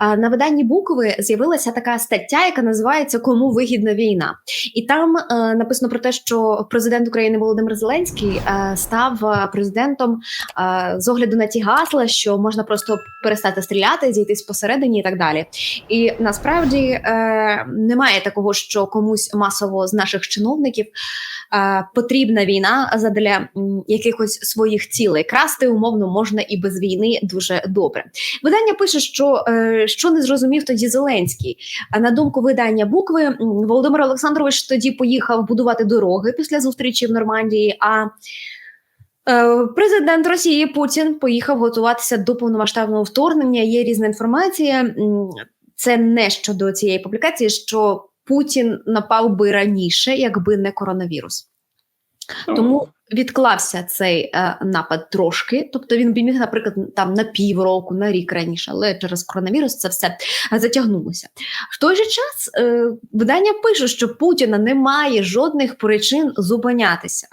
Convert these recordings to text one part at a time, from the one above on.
На виданні букви з'явилася така стаття, яка називається Кому вигідна війна, і там е, написано про те, що президент України Володимир Зеленський е, став президентом е, з огляду на ті гасла, що можна просто перестати стріляти, зійтись посередині і так далі. І насправді немає такого, що комусь масово з наших чиновників потрібна війна задля якихось своїх цілей. Красти умовно можна і без війни дуже добре. Видання пише, що, е, що не зрозумів тоді Зеленський. А на думку видання букви, Володимир Олександрович тоді поїхав будувати дороги після зустрічі в Нормандії. А е, президент Росії Путін поїхав готуватися до повномасштабного вторгнення. Є різна інформація. Це не щодо цієї публікації, що Путін напав би раніше, якби не коронавірус. Тому відклався цей е, напад трошки. Тобто він би міг, наприклад, там на півроку, на рік раніше, але через коронавірус це все затягнулося. В той же час е, видання пише, що Путіна немає жодних причин зупинятися.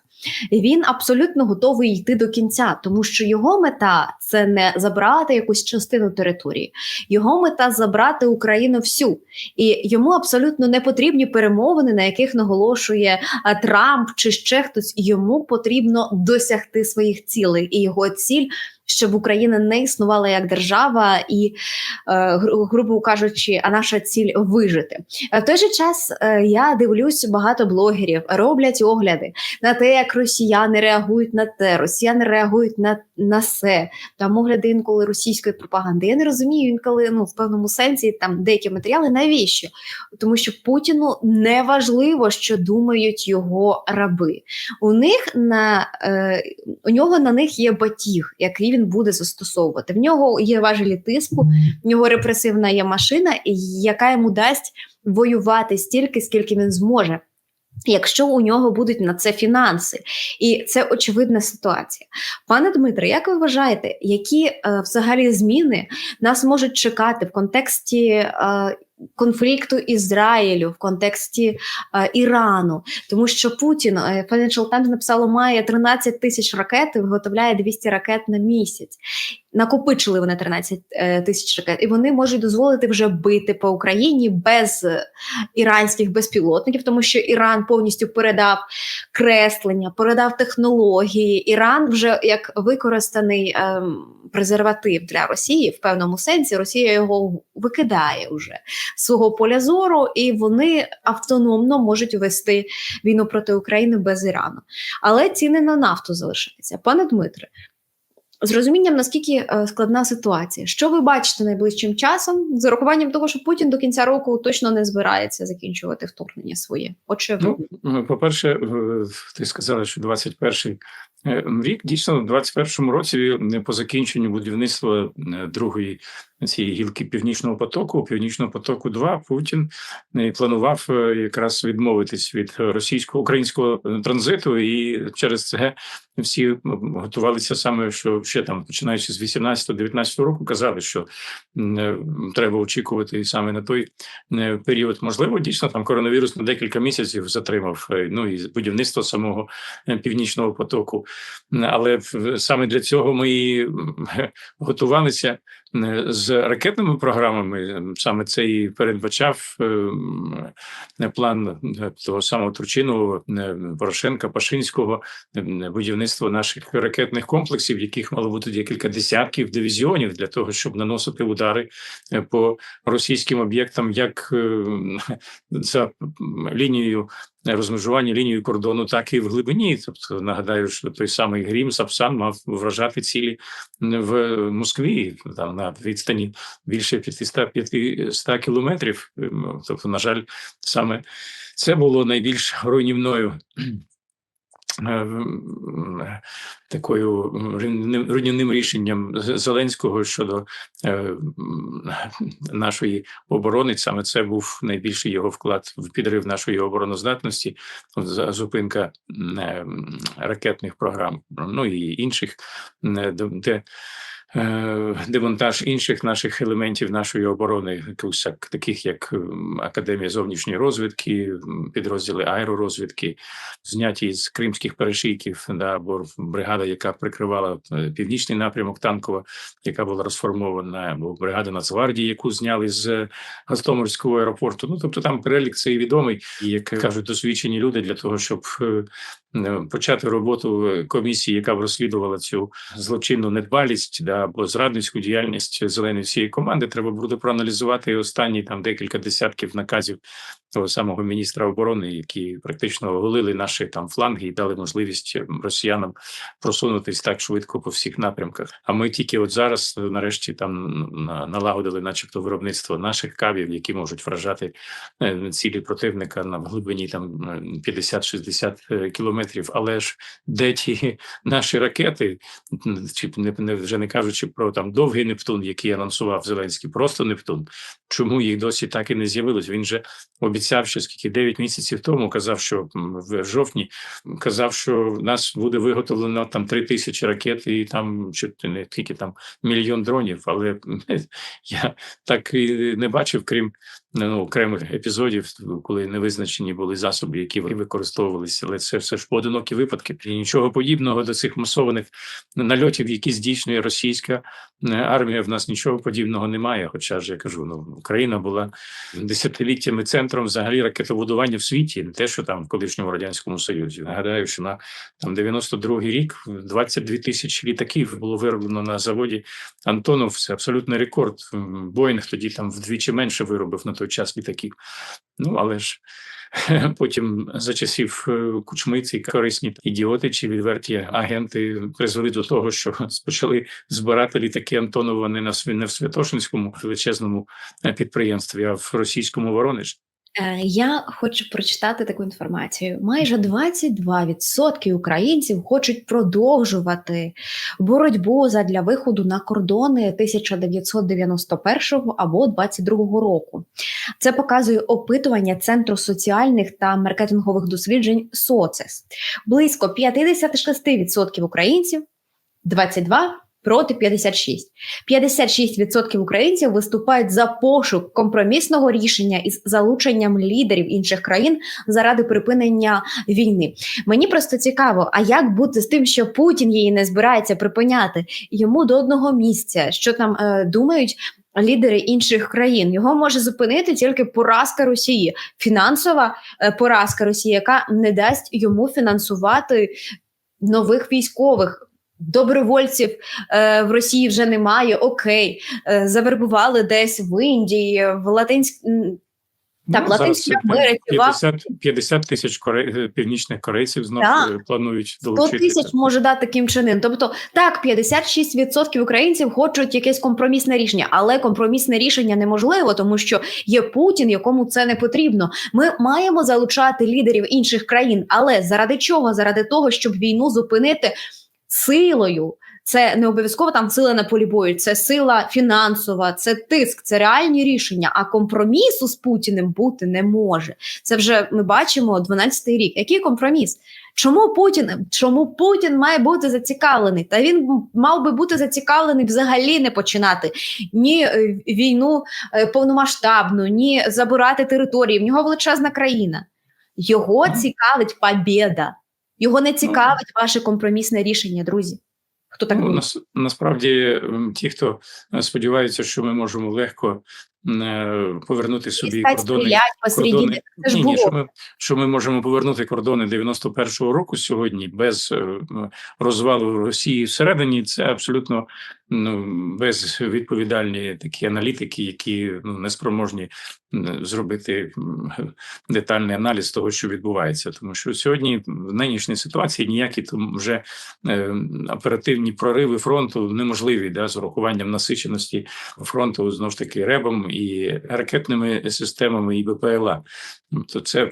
Він абсолютно готовий йти до кінця, тому що його мета це не забрати якусь частину території, його мета забрати Україну всю, і йому абсолютно не потрібні перемовини, на яких наголошує Трамп чи ще хтось. Йому потрібно досягти своїх цілей, і його ціль. Щоб Україна не існувала як держава, і, е, грубо кажучи, а наша ціль вижити. Е, В той же час е, я дивлюсь, багато блогерів роблять огляди на те, як росіяни реагують на те, росіяни реагують на, на все. Там огляди інколи російської пропаганди. Я не розумію інколи ну в певному сенсі там деякі матеріали. Навіщо? Тому що Путіну не важливо, що думають його раби. У них на у нього на них є батіг, який він буде застосовувати. В нього є важелі тиску, в нього репресивна є машина, яка йому дасть воювати стільки, скільки він зможе. Якщо у нього будуть на це фінанси, і це очевидна ситуація. Пане Дмитре, як ви вважаєте, які е, взагалі зміни нас можуть чекати в контексті е, конфлікту Ізраїлю, в контексті е, Ірану? Тому що Путін е, Financial Times написало, має 13 тисяч ракет і виготовляє 200 ракет на місяць. Накопичили вони 13 е, тисяч ракет, і вони можуть дозволити вже бити по Україні без е, іранських безпілотників, тому що Іран повністю передав креслення, передав технології. Іран вже як використаний ем, презерватив для Росії в певному сенсі. Росія його викидає вже свого поля зору, і вони автономно можуть вести війну проти України без Ірану. Але ціни на нафту залишаються. Пане Дмитре, з розумінням, наскільки е, складна ситуація, що ви бачите найближчим часом, з урахуванням того, що Путін до кінця року точно не збирається закінчувати вторгнення своє. Очевидно. Ну, по-перше, е, ти сказала, що 21-й е, рік дійсно, в 21-му році, е, по закінченню будівництва е, другої цієї гілки північного потоку, північного потоку 2 Путін е, планував е, якраз відмовитись від російського українського е, транзиту, і через це всі готувалися саме, що ще там, починаючи з 18-19 року, казали, що е, треба очікувати саме на той е, період. Можливо, дійсно там коронавірус на декілька місяців затримав е, ну і будівництво самого е, північного потоку. Але саме для цього ми і готувалися з ракетними програмами. Саме це і передбачав е, е, план е, того самого Турчинового, е, Порошенка, Пашинського е, будівництво наших ракетних комплексів, яких мало бути декілька десятків дивізіонів для того, щоб наносити удари е, по російським об'єктам, як е, за лінією розмежування лінією кордону, так і в глибині. Тобто нагадаю, що той самий Грім Сапсан мав вражати цілі в Москві там на відстані більше 500 500 кілометрів. Ем, Тобто, на жаль, саме це було найбільш руйнівною. е, Такою руйнівним- рішенням Зеленського щодо е, нашої оборони. Саме це був найбільший його вклад в підрив нашої обороноздатності, зупинка ракетних програм, ну і інших, де- демонтаж інших наших елементів нашої оборони, таких як ем, Академія зовнішньої розвідки, підрозділи аеророзвідки, зняті з кримських перешийків, да, або бригада, яка прикривала е, північний напрямок танкова, яка була розформована, або бригада Нацгвардії, яку зняли з Гостомельського аеропорту. Ну тобто там перелік цей відомий, і як кажуть досвідчені люди для того, щоб е, е, почати роботу комісії, яка б розслідувала цю злочинну недбалість да, або зрадницьку діяльність зеленої всієї команди, треба буде проаналізувати останні там декілька десятків наказів того самого міністра оборони, які практично оголили наші там фланги і дали можливість ем, росіянам просунутись так швидко по всіх напрямках. А ми тільки от зараз, е, нарешті, там налагодили, начебто, виробництво наших кабів, які можуть вражати е, цілі противника на глибині там е, 50-60 е, кілометрів. Але ж де ті наші ракети, чи не вже не кажучи про там довгий Нептун, який анонсував Зеленський, просто Нептун. Чому їх досі так і не з'явилось? Він же обіцяв, що скільки 9 місяців тому казав, що в жовтні казав, що в нас буде виготовлено там 3 тисячі ракет і там чи не тільки там мільйон дронів. Але я так і не бачив, крім ну, окремих епізодів, коли не визначені були засоби, які використовувалися. Але це все ж поодинокі випадки. І нічого подібного до цих масованих нальотів, які здійснює російська е, армія. В нас нічого подібного немає. Хоча ж я кажу, ну Україна була десятиліттями центром взагалі ракетобудування в світі, не те, що там в колишньому радянському союзі. Нагадаю, що на там 92-й рік 22 тисячі літаків було вироблено на заводі Антонов. Це абсолютний рекорд. Боїнг тоді там вдвічі менше виробив на той час літаків. Ну але ж. Потім за часів е, Кучми корисні ідіоти чи відверті агенти призвели до того, що почали збирати літаки Антонова не на не в Святошинському величезному е, підприємстві, а в російському Воронежі. Е, Я хочу прочитати таку інформацію. Майже 22% українців хочуть продовжувати боротьбу задля виходу на кордони 1991 або 22 року. Це показує опитування Центру соціальних та маркетингових досліджень СОЦЕС. Близько 56% українців, 22 проти 56. 56% українців виступають за пошук компромісного рішення із залученням лідерів інших країн заради припинення війни. Мені просто цікаво, а як бути з тим, що Путін її не збирається припиняти йому до одного місця, що там е, думають. Лідери інших країн його може зупинити тільки поразка Росії, фінансова е, поразка Росії, яка не дасть йому фінансувати нових військових. Добровольців е, в Росії вже немає. Окей, е, завербували десь в Індії, в Латинськ... Так, Ну, Латинській Америці, в 50, 50 тисяч коре... північних корейців знов Так. е, планують 100 тисяч може дати Кім Чен Ін. Тобто, так, 56% українців хочуть якесь компромісне рішення, але компромісне рішення неможливо, тому що є Путін, якому це не потрібно. Ми маємо залучати лідерів інших країн, але заради чого? Заради того, щоб війну зупинити силою. Це не обов'язково там сила на полі бою, це сила фінансова, це тиск, це реальні рішення. А компромісу з Путіним бути не може. Це вже ми бачимо 12-й рік. Який компроміс? Чому Путін? Чому Путін має бути зацікавлений? Та він мав би бути зацікавлений взагалі не починати ні е, війну е, повномасштабну, ні забирати території. В нього величезна країна. Його цікавить побєда. Його не цікавить ваше компромісне рішення, друзі. Хто так Ну, нас, насправді, ті, хто е, сподівається, що ми можемо легко повернути собі кордони. кордони. Ні, ні, що ми що ми можемо повернути кордони 91-го року сьогодні без е, розвалу Росії всередині. Це абсолютно ну безвідповідальні такі аналітики, які ну неспроможні зробити детальний аналіз того, що відбувається, тому що сьогодні в нинішній ситуації ніякі там вже е, оперативні прориви фронту неможливі да, з урахуванням насиченості фронту знову ж таки ребом і ракетними системами, і БПЛА. То це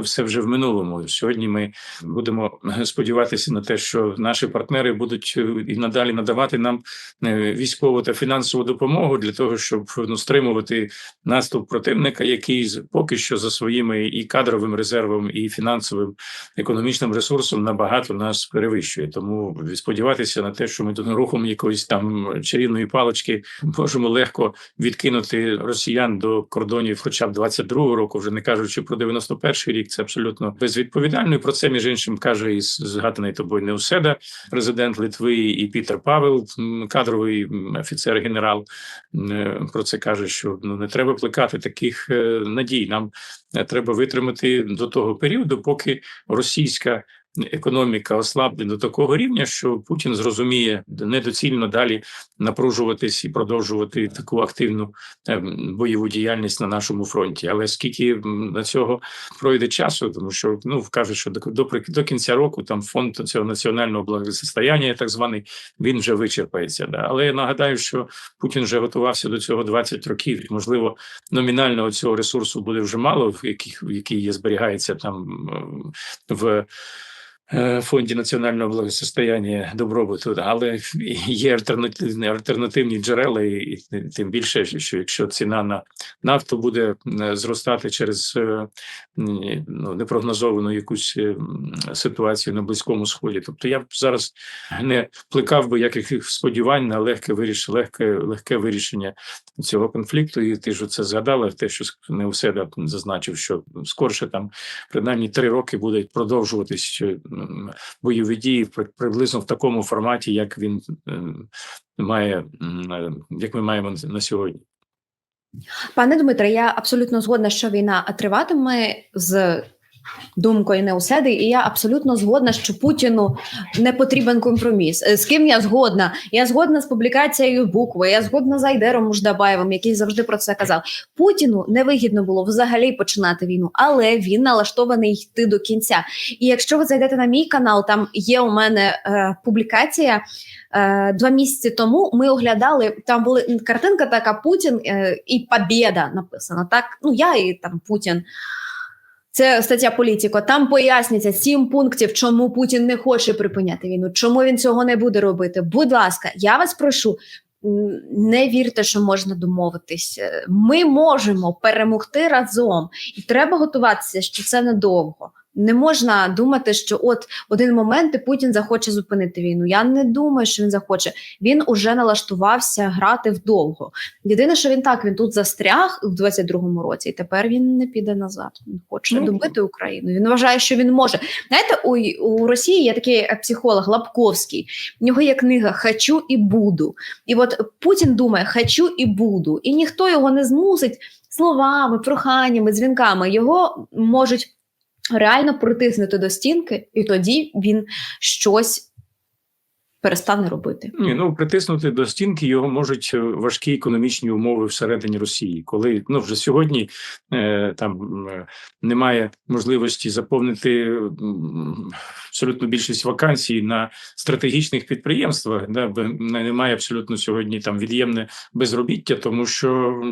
все, вже в минулому. Сьогодні ми будемо сподіватися на те, що наші партнери будуть е, і надалі надавати нам е, військову та фінансову допомогу для того, щоб ну, стримувати наступ противника, який поки що за своїми і кадровим резервом, і фінансовим економічним ресурсом набагато нас перевищує. Тому сподіватися на те, що ми рухом якоїсь там чарівної палички можемо легко відкинути росіян до кордонів, хоча б 22-го року, вже не кажучи про 91-й рік, це абсолютно безвідповідально. І про це між іншим каже і згаданий тобою Неуседа, президент Литви, і Пітер Павел, кадровий офіцер генерал. е, Про це каже, що ну не треба плекати таких е, надій. Нам е, треба витримати до того періоду, поки російська економіка ослабне до такого рівня, що Путін зрозуміє недоцільно далі напружуватись і продовжувати таку активну е, бойову діяльність на нашому фронті. Але скільки на цього пройде часу, тому що ну кажуть, що до, до, до кінця року там фонд цього національного благосостояння, так званий, він вже вичерпається. Да. Але я нагадаю, що Путін вже готувався до цього 20 років. Можливо, номінально цього ресурсу буде вже мало, в яких в який є зберігається там в. Е, Фонді національного благосостояння добробуту, але є альтернативні альтернативні джерела, і тим більше, що якщо ціна на нафту буде зростати через е, ну, непрогнозовану якусь е, ситуацію на близькому сході. Тобто я б зараз не плекав би яких сподівань на легке вирішення, легке, легке вирішення цього конфлікту. І ти ж це згадала, те, що не у себе зазначив, що скорше там принаймні три роки будуть продовжуватись бойові дії приблизно в такому форматі, як він е, має, е, як ми маємо на сьогодні. Пане Дмитре, я абсолютно згодна, що війна триватиме з думкою Неуседи, і я абсолютно згодна, що Путіну не потрібен компроміс. Е, З ким я згодна? Я згодна з публікацією букви, я згодна з Айдером Муждабаєвим, який завжди про це казав. Путіну невигідно було взагалі починати війну, але він налаштований йти до кінця. І якщо ви зайдете на мій канал, там є у мене е, публікація. Е, Два місяці тому ми оглядали там були картинка така Путін е, і Побєда написано. Так, ну я і там Путін. Це стаття політико. Там пояснюється сім пунктів, чому Путін не хоче припиняти війну, чому він цього не буде робити. Будь ласка, я вас прошу. Не вірте, що можна домовитись. Ми можемо перемогти разом, і треба готуватися, що це недовго. Не можна думати, що от один момент і Путін захоче зупинити війну. Я не думаю, що він захоче. Він уже налаштувався грати вдовго. Єдине, що він так він тут застряг в 22-му році, і тепер він не піде назад. Він хоче Ну, добити Україну. Він вважає, що він може. Знаєте, у, у Росії є такий е, психолог Лапковський. В нього є книга Хочу і буду. І от Путін думає Хочу і буду. І ніхто його не змусить словами, проханнями, дзвінками. Його можуть реально притиснути до стінки, і тоді він щось перестане робити. Ні, ну притиснути до стінки його можуть е, важкі економічні умови всередині Росії, коли ну вже сьогодні е, там е, немає можливості заповнити м, абсолютно більшість вакансій на стратегічних підприємствах, не- немає абсолютно сьогодні там від'ємне безробіття, тому що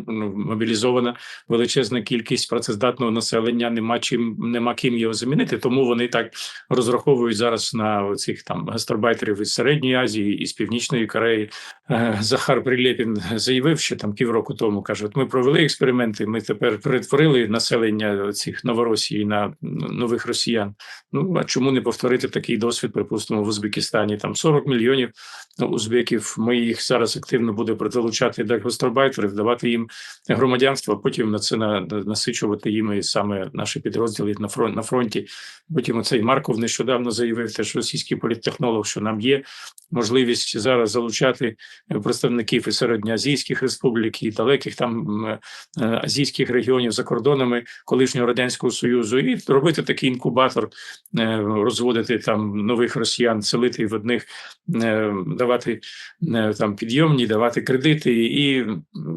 ну, мобілізована величезна кількість працездатного населення, нема чим нема ким його замінити. Тому вони так розраховують зараз на цих там гастарбайтерів із середньої Азії і з північної Кореї. Е, Захар Прилєпін заявив, що там півроку тому каже: ми провели експерименти. Ми тепер перетворили населення цих новоросії на нових росіян. Ну а чому не повторити такий досвід? Припустимо, в Узбекистані там 40 мільйонів узбеків. Ми їх зараз активно буде залучати до гастарбайтерів, давати їм громадянство, а потім на це на, насичувати їм і саме наші підрозділи на фронт на фронті. Потім оцей Марков нещодавно заявив, теж російський політтехнолог, що нам є можливість зараз залучати представників і середньоазійських республік, і далеких там е, азійських регіонів за кордонами колишнього радянського союзу, і робити такий інкубатор, е, розводити там нових росіян, селити в одних, е, давати е, там підйомні, давати кредити, і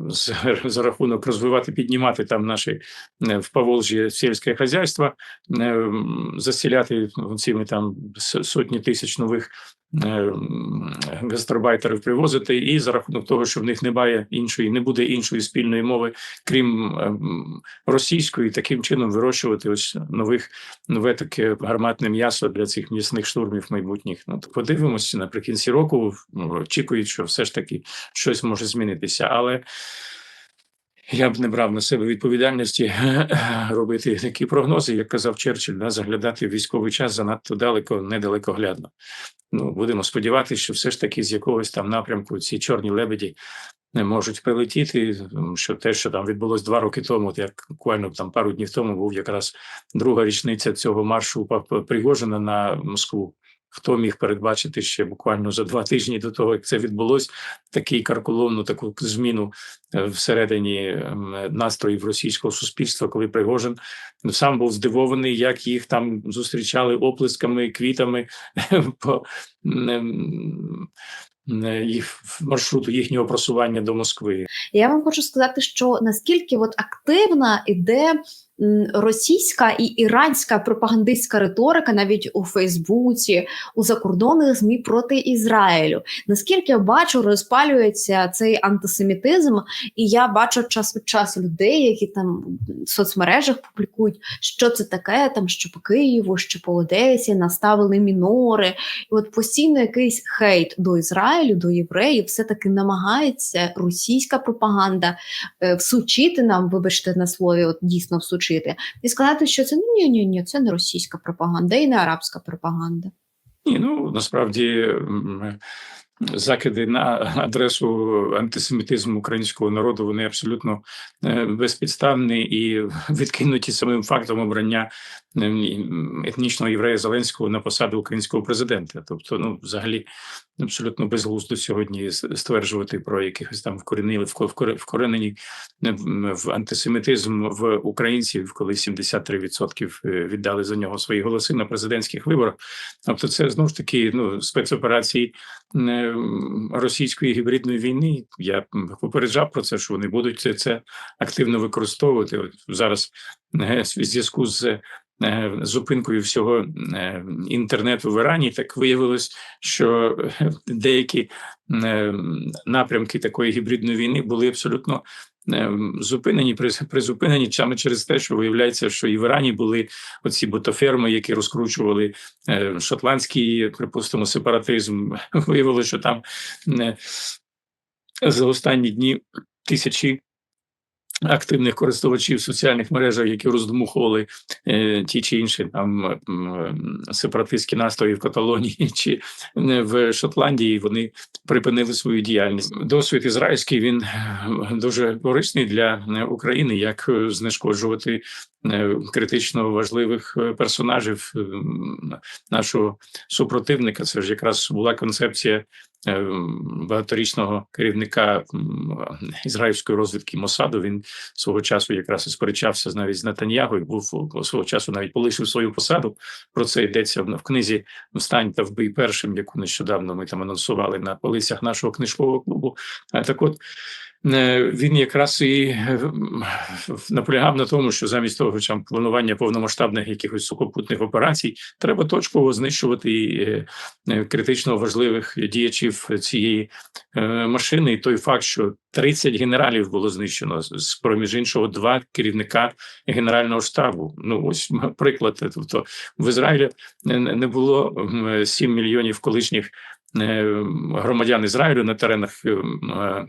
за, за рахунок розвивати, піднімати там наші е, в Поволжі сільське хазяйство, засіляти цими там сотні тисяч нових гастарбайтерів привозити, і за рахунок того, що в них немає іншої, не буде іншої спільної мови, крім е, російської, таким чином вирощувати ось нових нове таке гарматне м'ясо для цих м'ясних штурмів майбутніх. Ну то подивимося наприкінці року. ну, Очікують, що все ж таки щось може змінитися, але. Я б не брав на себе відповідальності робити такі прогнози, як казав Черчилль, да, заглядати в військовий час занадто далеко, недалекоглядно. Ну, будемо сподіватися, що все ж таки з якогось там напрямку ці чорні лебеді не можуть прилетіти. Що те, що там відбулось два роки тому, як буквально там пару днів тому був якраз друга річниця цього маршу Пригожина на Москву. Хто міг передбачити ще буквально за два тижні до того, як це відбулось, такий карколомну таку зміну е, всередині ем, настроїв російського суспільства, коли Пригожин сам був здивований, як їх там зустрічали оплесками, квітами по ем, е, їх маршруту їхнього просування до Москви. Я вам хочу сказати, що наскільки от активна іде російська і іранська пропагандистська риторика навіть у Фейсбуці, у закордонних змі проти Ізраїлю. Наскільки я бачу, розпалюється цей антисемітизм, і я бачу час від часу людей, які там в соцмережах публікують, що це таке, там що по Києву, що по Одесі наставили мінори. І от постійно якийсь хейт до Ізраїлю, до євреїв, все таки намагається російська пропаганда е, всучити нам, вибачте на слові, от дійсно всучити, і сказати, що це ну, ні, ні, ні, це не російська пропаганда і не арабська пропаганда. Ні, ну насправді закиди на адресу антисемітизму українського народу вони абсолютно е, безпідставні і відкинуті самим фактом обрання етнічного єврея Зеленського на посаду українського президента. Тобто, ну взагалі абсолютно безглуздо сьогодні стверджувати про якихось там вкоренили вко- вкоренені ем, в антисемітизм в українців, коли 73% віддали за нього свої голоси на президентських виборах. Тобто, це знову ж таки ну спецоперації е, російської гібридної війни. Я попереджав про це, що вони будуть це, це активно використовувати. От зараз е, зв'язку з е, зупинкою всього е, інтернету в Ірані, так виявилось, що е, деякі е, напрямки такої гібридної війни були абсолютно. е, Зупинені приз- призупинені саме через те, що виявляється, що і в Ірані були оці ботоферми, які розкручували е, шотландський, припустимо, сепаратизм. Виявилося, що там е, за останні дні тисячі активних користувачів соціальних мережах, які роздмухували е, ті чи інші там сепаратистські настрої в Каталонії чи е, в Шотландії, вони припинили свою діяльність. Досвід ізраїльський він е, дуже корисний для е, України, як знешкоджувати критично важливих персонажів нашого супротивника. Це ж якраз була концепція багаторічного керівника ізраїльської розвідки Мосаду. Він свого часу якраз і сперечався навіть з Натаньягу і був свого часу навіть полишив свою посаду. Про це йдеться в книзі Встань та вбий першим, яку нещодавно ми там анонсували на полицях нашого книжкового клубу. Так от. Е, Він якраз і е, наполягав на тому, що замість того, там планування повномасштабних якихось сухопутних операцій, треба точково знищувати е, критично важливих діячів цієї машини. І той факт, що 30 генералів було знищено з проміж іншого, два керівника генерального штабу. Ну ось приклад. Тобто в Ізраїлі не- було м, 7 мільйонів колишніх громадян Ізраїлю на теренах е, е,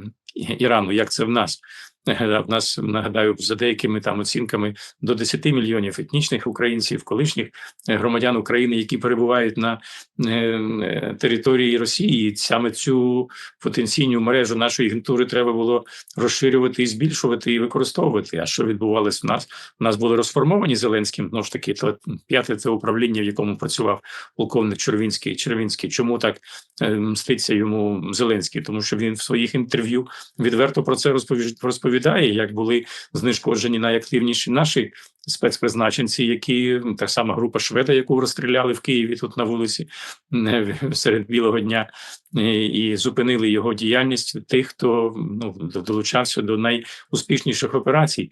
Ірану. Як це в нас? В нас нагадаю за деякими там оцінками до 10 мільйонів етнічних українців, колишніх е, громадян України, які перебувають на е, е, території Росії. Саме цю потенційну мережу нашої агентури треба було розширювати і збільшувати і використовувати. А що відбувалось в нас? У нас були розформовані Зеленським. Знову ж таки, то п'яте це управління, в якому працював полковник Червінський. Червінський. Чому так мститься йому Зеленський? Тому що він в своїх інтерв'ю відверто про це розповіж- розповідає, як були знешкоджені найактивніші наші спецпризначенці, які так само група Шведа, яку розстріляли в Києві тут на вулиці е, серед білого дня. е, і зупинили його діяльність тих, хто ну долучався до найуспішніших операцій.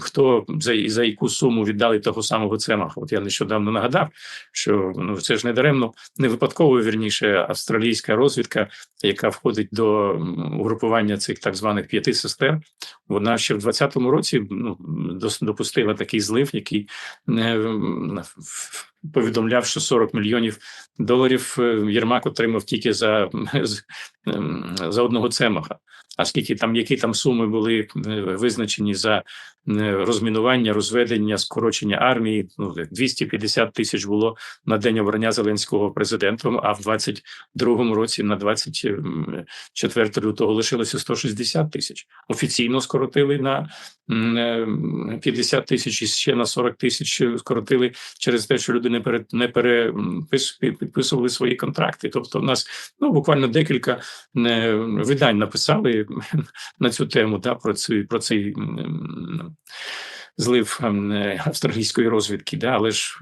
Хто за, за яку суму віддали того самого Цемаха? От я нещодавно нагадав, що ну це ж не даремно, не випадково вірніше австралійська розвідка, яка входить до угрупування цих так званих п'яти сестер. Вона ще в 20-му році ну, допустила такий злив, який не повідомляв, що 40 мільйонів доларів е, Єрмак отримав тільки за, ем, за одного цемаха. А скільки там, які там суми були е, визначені за е, розмінування, розведення, скорочення армії? Ну 250 тисяч було на день обрання Зеленського президентом. А в 22-му році на 24 лютого лишилося 160 тисяч. Офіційно скоротили на м, е, 50 тисяч і ще на 40 тисяч скоротили через те, що люди не пере, не перепис- свої контракти. Тобто, в нас ну буквально декілька е, видань написали на цю тему, да, про цю про цей злив ем, е, австралійської розвідки. Да, але ж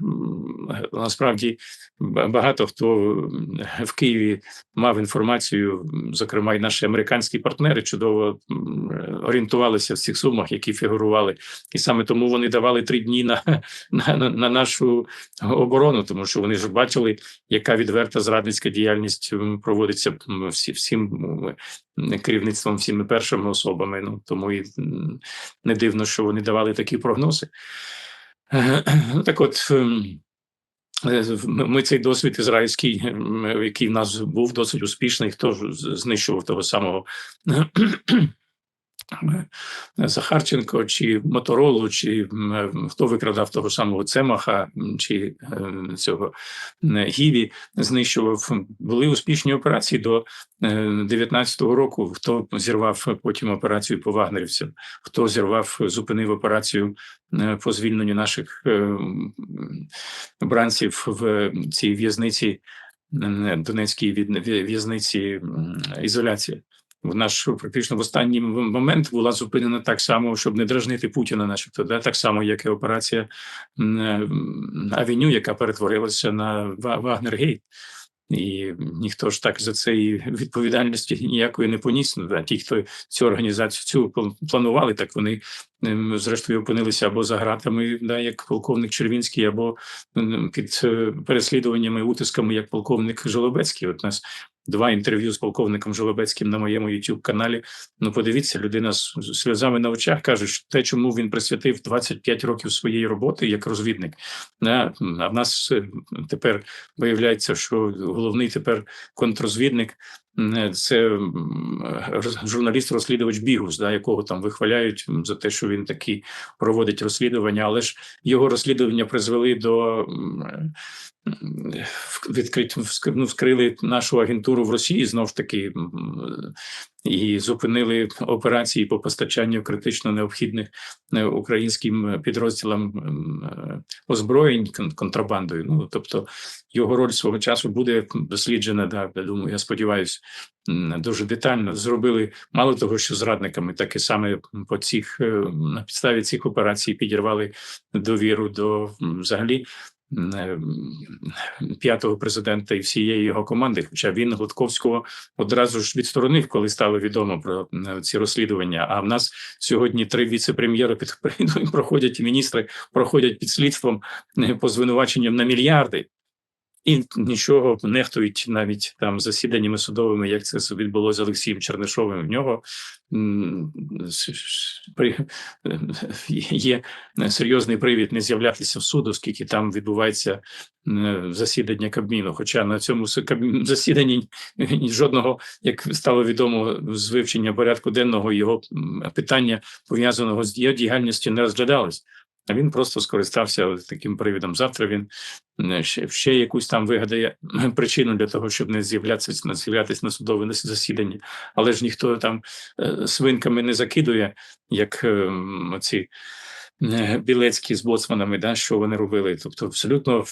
насправді багато хто в Києві мав інформацію, зокрема, і наші американські партнери чудово орієнтувалися в цих сумах, які фігурували, і саме тому вони давали три дні на, на, на, на нашу оборону, тому що вони ж бачили, яка відверта зрадницька діяльність проводиться всі, всім керівництвом, всіми першими особами. Ну тому і не дивно, що вони давали такі прогнози. Так, от. ем, е, ми ми цей досвід ізраїльський, ем, який в нас був досить успішний, хто знищував того самого Захарченко, чи Моторолу, чи хто викрадав того самого Цемаха, чи е, цього Гіві знищував. Були успішні операції до 19-го року. Хто зірвав потім операцію по вагнерівцям, хто зірвав, зупинив операцію е, по звільненню наших е, бранців в цій в'язниці е, Донецькій в'язниці ізоляції. Вона ж практично в останній момент була зупинена так само, щоб не дражнити Путіна, начебто, да? так само, як і операція е, Авеню, яка перетворилася на Вагнергейт. І ніхто ж так за це і відповідальності ніякої не поніс. Ну, да. Ті, хто цю організацію цю планували, так вони ем, зрештою опинилися або за гратами, да, як полковник Червінський, або під е, переслідуваннями, утисками, як полковник Жолобецький. От нас два інтерв'ю з полковником Жолобецьким на моєму youtube каналі. Ну, подивіться, людина з сльозами на очах каже, що те, чому він присвятив 25 років своєї роботи як розвідник. А в нас е, тепер виявляється, що головний тепер контррозвідник це журналіст-розслідувач Бігус, да, якого там вихваляють за те, що він такий проводить розслідування, але ж його розслідування призвели до м, відкрит, ну, вскрили нашу агентуру в Росії знову ж таки і зупинили операції по постачанню критично необхідних е, українським підрозділам е, озброєнь контрабандою. Ну тобто його роль свого часу буде досліджена. Да, я думаю, я сподіваюся, дуже детально зробили мало того, що зрадниками, так і саме по цих е, на підставі цих операцій підірвали довіру до взагалі. е, П'ятого президента і всієї його команди, хоча він Гладковського одразу ж відсторонив, коли стало відомо про ці розслідування. А в нас сьогодні три віце-прем'єри під проходять міністри проходять під слідством е, по звинуваченням на мільярди. І нічого нехтують навіть там засіданнями судовими, як це відбулося з Олексієм Чернишовим. В нього є серйозний привід не з'являтися в суд, оскільки там відбувається засідання Кабміну. Хоча на цьому засіданні ні жодного, як стало відомо з вивчення порядку денного його питання пов'язаного з його діяльністю не розглядалось. А він просто скористався таким привідом. Завтра він е, ще, ще якусь там вигадає причину для того, щоб не з'являтися не з'являтися на судове засідання. Але ж ніхто там е, свинками не закидує, як е, е, білецькі з боцманами, да, що вони робили. Тобто, абсолютно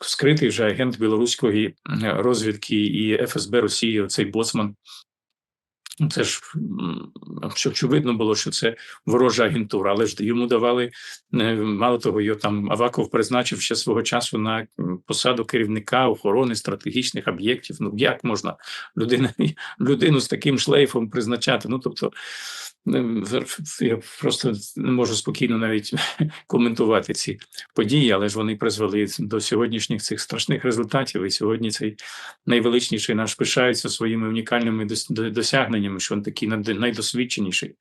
скритий вже агент білоруської е, розвідки і ФСБ Росії, оцей боцман Це ж очевидно було, що це ворожа агентура, але ж йому давали е, мало того, його там Аваков призначив ще свого часу на посаду керівника охорони стратегічних об'єктів. Ну як можна людина, людину з таким шлейфом призначати? Ну тобто е, я просто не можу спокійно навіть коментувати ці події, але ж вони призвели до сьогоднішніх цих страшних результатів. І сьогодні цей найвеличніший наш пишається своїми унікальними досягненнями, що він такий найдосвідченіший.